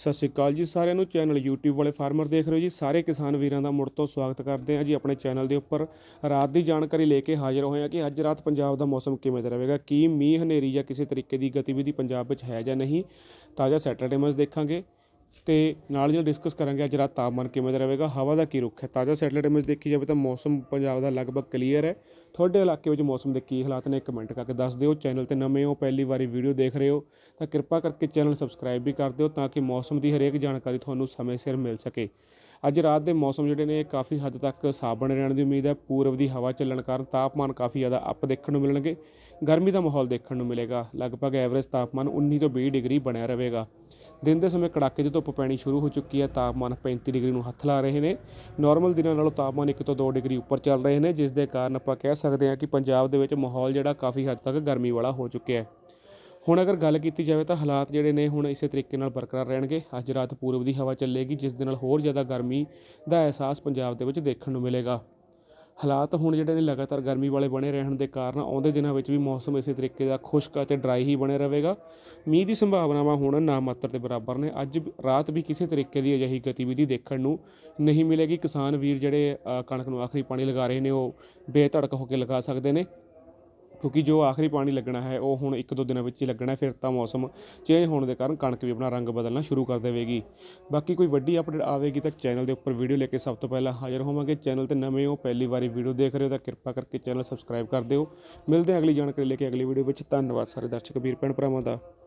ਸਤਿ ਸ਼੍ਰੀ ਅਕਾਲ ਜੀ ਸਾਰਿਆਂ ਨੂੰ। ਚੈਨਲ YouTube ਵਾਲੇ ਫਾਰਮਰ ਦੇਖ ਰਹੇ ਹੋ ਜੀ। ਸਾਰੇ ਕਿਸਾਨ ਵੀਰਾਂ ਦਾ ਮੁੜ ਤੋਂ ਸਵਾਗਤ ਕਰਦੇ ਹਾਂ ਜੀ ਆਪਣੇ ਚੈਨਲ ਦੇ ਉੱਪਰ। ਰਾਤ ਦੀ ਜਾਣਕਾਰੀ ਲੈ ਕੇ ਹਾਜ਼ਰ ਹੋਏ ਹਾਂ ਕਿ ਅੱਜ ਰਾਤ ਪੰਜਾਬ ਦਾ ਮੌਸਮ ਕਿਵੇਂ ਦਾ ਰਹੇਗਾ? ਕੀ ਮੀਂਹ ਹਨੇਰੀ ਜਾਂ ਕਿਸੇ ਤਰੀਕੇ ਦੀ ਗਤੀਵਿਧੀ ਪੰਜਾਬ ਵਿੱਚ ਹੈ ਜਾਂ ਨਹੀਂ? ਤਾਜ਼ਾ ਸੈਟਰਡੇ ਮੈਚ ਦੇਖਾਂਗੇ। ਤੇ ਨਾਲ ਜਿਹੜਾ ਡਿਸਕਸ ਕਰਾਂਗੇ ਅੱਜ ਰਾਤ ਤਾਪਮਾਨ ਕਿਵੇਂ ਦਾ ਰਹੇਗਾ, ਹਵਾ ਦਾ ਕੀ ਰੁਖ ਹੈ? ਤਾਜ਼ਾ ਸੈਟਰਡੇ ਇਮੇਜ ਦੇਖੀ ਜਾਵੇ ਤਾਂ ਮੌਸਮ ਪੰਜਾਬ ਦਾ ਲਗਭਗ ਕਲੀਅਰ ਹੈ। ਤੁਹਾਡੇ ਇਲਾਕੇ ਵਿੱਚ ਮੌਸਮ ਦੇ ਕੀ ਹਾਲਾਤ ਨੇ ਕਮੈਂਟ ਕਰਕੇ ਦੱਸ ਦਿਓ। ਚੈਨਲ ਤੇ ਨਵੇਂ ਹੋ, ਪਹਿਲੀ ਵਾਰੀ ਵੀਡੀਓ ਦੇਖ ਰਹੇ ਹੋ, ਤਾਂ ਕਿਰਪਾ ਕਰਕੇ ਚੈਨਲ ਸਬਸਕ੍ਰਾਈਬ ਵੀ ਕਰ ਦਿਓ ਤਾਂ ਕਿ ਮੌਸਮ ਦੀ ਹਰੇਕ ਜਾਣਕਾਰੀ ਤੁਹਾਨੂੰ ਸਮੇਂ ਸਿਰ ਮਿਲ ਸਕੇ। ਅੱਜ ਰਾਤ ਦੇ ਮੌਸਮ ਜਿਹੜੇ ਨੇ, ਕਾਫੀ ਹੱਦ ਤੱਕ ਸਾਬਣ ਰਹਿਣ ਦੀ ਉਮੀਦ ਹੈ। ਪੂਰਬ ਦੀ ਹਵਾ ਚੱਲਣ ਕਾਰਨ ਤਾਪਮਾਨ ਕਾਫੀ ਜ਼ਿਆਦਾ ਅੱਪ ਦੇਖਣ ਨੂੰ ਮਿਲਣਗੇ। ਗਰਮੀ ਦਾ ਮਾਹੌਲ ਦੇਖਣ ਨੂੰ ਮਿਲੇਗਾ। ਲਗਭਗ ਐਵਰੇਜ ਤਾਪਮਾਨ 19 ਤੋਂ 20 ਡਿਗਰੀ ਬਣਿਆ ਰਹੇਗਾ। ਦਿਨ ਦੇ ਸਮੇਂ ਕੜਾਕੇ ਦੀ ਧੁੱਪ ਪੈਣੀ ਸ਼ੁਰੂ ਹੋ ਚੁੱਕੀ ਹੈ, ਤਾਪਮਾਨ 35 ਡਿਗਰੀ ਨੂੰ ਹੱਥ ਲਾ ਰਹੇ ਨੇ। ਨਾਰਮਲ ਦਿਨਾਂ ਨਾਲੋਂ ਤਾਪਮਾਨ 1 ਤੋਂ 2 ਡਿਗਰੀ ਉੱਪਰ ਚੱਲ ਰਹੇ ਨੇ, ਜਿਸ ਦੇ ਕਾਰਨ ਆਪਾਂ ਕਹਿ ਸਕਦੇ ਹਾਂ ਕਿ ਪੰਜਾਬ ਦੇ ਵਿੱਚ ਮਾਹੌਲ ਜਿਹੜਾ ਕਾਫੀ ਹੱਦ ਤੱਕ ਗਰਮੀ ਵਾਲਾ ਹੋ ਚੁੱਕਿਆ ਹੈ। ਹੁਣ ਅਗਰ ਗੱਲ ਕੀਤੀ ਜਾਵੇ ਤਾਂ ਹਾਲਾਤ ਜਿਹੜੇ ਨੇ ਹੁਣ ਇਸੇ ਤਰੀਕੇ ਨਾਲ ਬਰਕਰਾਰ ਰਹਿਣਗੇ। ਅੱਜ ਰਾਤ ਪੂਰਬ ਦੀ ਹਵਾ ਚੱਲੇਗੀ, ਜਿਸ ਦੇ ਨਾਲ ਹੋਰ ਜ਼ਿਆਦਾ ਗਰਮੀ ਦਾ ਅਹਿਸਾਸ ਪੰਜਾਬ ਦੇ ਵਿੱਚ ਦੇਖਣ ਨੂੰ ਮਿਲੇਗਾ। ਹਾਲਾਤ ਹੁਣ ਜਿਹੜੇ ਨੇ ਲਗਾਤਾਰ ਗਰਮੀ ਵਾਲੇ ਬਣੇ ਰਹਿਣ ਦੇ ਕਾਰਨ ਆਉਂਦੇ ਦਿਨਾਂ ਵਿੱਚ ਵੀ ਮੌਸਮ ਇਸੇ ਤਰੀਕੇ ਦਾ ਖੁਸ਼ਕ ਅਤੇ ਡਰਾਈ ਹੀ ਬਣੇ ਰਹੇਗਾ। ਮੀਂਹ ਦੀ ਸੰਭਾਵਨਾਵਾਂ ਹੁਣ ਨਾ ਮਾਤਰ ਦੇ ਬਰਾਬਰ ਨੇ। ਅੱਜ ਰਾਤ ਵੀ ਕਿਸੇ ਤਰੀਕੇ ਦੀ ਅਜਿਹੀ ਗਤੀਵਿਧੀ ਦੇਖਣ ਨੂੰ ਨਹੀਂ ਮਿਲੇਗੀ। ਕਿਸਾਨ ਵੀਰ ਜਿਹੜੇ ਕਣਕ ਨੂੰ ਆਖਰੀ ਪਾਣੀ ਲਗਾ ਰਹੇ ਨੇ, ਉਹ ਬੇਧੜਕ ਹੋ ਕੇ ਲਗਾ ਸਕਦੇ ਨੇ। ਕਿਉਂਕਿ ਜੋ ਆਖਰੀ ਪਾਣੀ ਲੱਗਣਾ ਹੈ, ਉਹ ਹੁਣ ਇੱਕ ਦੋ ਦਿਨਾਂ ਵਿੱਚ ਹੀ ਲੱਗਣਾ ਫਿਰ ਤਾਂ ਮੌਸਮ ਚੇਂਜ ਹੋਣ ਦੇ ਕਾਰਨ ਕਣਕ ਵੀ ਆਪਣਾ ਰੰਗ ਬਦਲਣਾ ਸ਼ੁਰੂ ਕਰ ਦੇਵੇਗੀ। ਬਾਕੀ ਕੋਈ ਵੱਡੀ ਅਪਡੇਟ ਆਵੇਗੀ ਤਾਂ ਚੈਨਲ ਦੇ ਉੱਪਰ ਵੀਡੀਓ ਲੈ ਕੇ ਸਭ ਤੋਂ ਪਹਿਲਾਂ ਹਾਜ਼ਰ ਹੋਵਾਂਗੇ। ਚੈਨਲ ਤੇ ਨਵੇਂ ਹੋ, ਪਹਿਲੀ ਵਾਰੀ ਵੀਡੀਓ ਦੇਖ ਰਹੇ ਹੋ ਤਾਂ ਕਿਰਪਾ ਕਰਕੇ ਚੈਨਲ ਸਬਸਕ੍ਰਾਈਬ ਕਰ ਦਿਓ। ਮਿਲਦੇ ਹਾਂ ਅਗਲੀ ਜਾਣਕਾਰੀ ਲੈ ਕੇ ਅਗਲੀ ਵੀਡੀਓ ਵਿੱਚ। ਧੰਨਵਾਦ ਸਾਰੇ ਦਰਸ਼ਕ, ਵੀਰ ਭੈਣ ਭਰਾਵਾਂ ਦਾ।